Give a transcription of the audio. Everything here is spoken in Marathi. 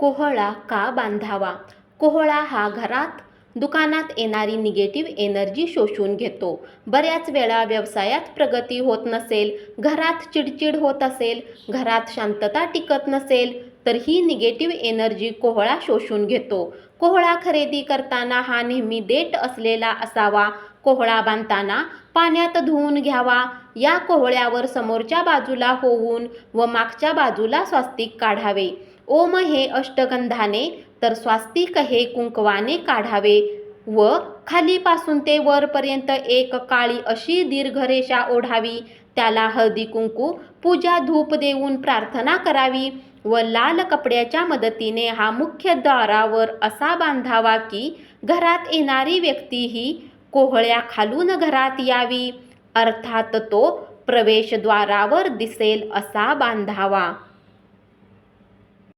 कोहळा का बांधावा? कोहळा हा घरात दुकानात येणारी निगेटिव्ह एनर्जी शोषून घेतो. बऱ्याच वेळा व्यवसायात प्रगती होत नसेल घरात चिडचिड होत असेल घरात शांतता टिकत नसेल तर ही निगेटिव्ह एनर्जी कोहळा शोषून घेतो. कोहळा खरेदी करताना हा नेहमी देठ असलेला असावा. कोहळा बांधताना पाण्यात धुवून घ्यावा. या कोहळ्यावर समोरच्या बाजूला होऊन व मागच्या बाजूला स्वास्तिक काढावे. ओम हे अष्टगंधाने तर स्वास्तिक हे कुंकवाने काढावे व खालीपासून ते वरपर्यंत एक काळी अशी दीर्घ रेषा ओढावी. त्याला हळदी कुंकू पूजा धूप देऊन प्रार्थना करावी व लाल कपड्याच्या मदतीने हा मुख्य द्वारावर असा बांधावा की घरात येणारी व्यक्ती ही कोहळ्या खालून घरात यावी. अर्थात तो प्रवेशद्वारावर दिसेल असा बांधावा.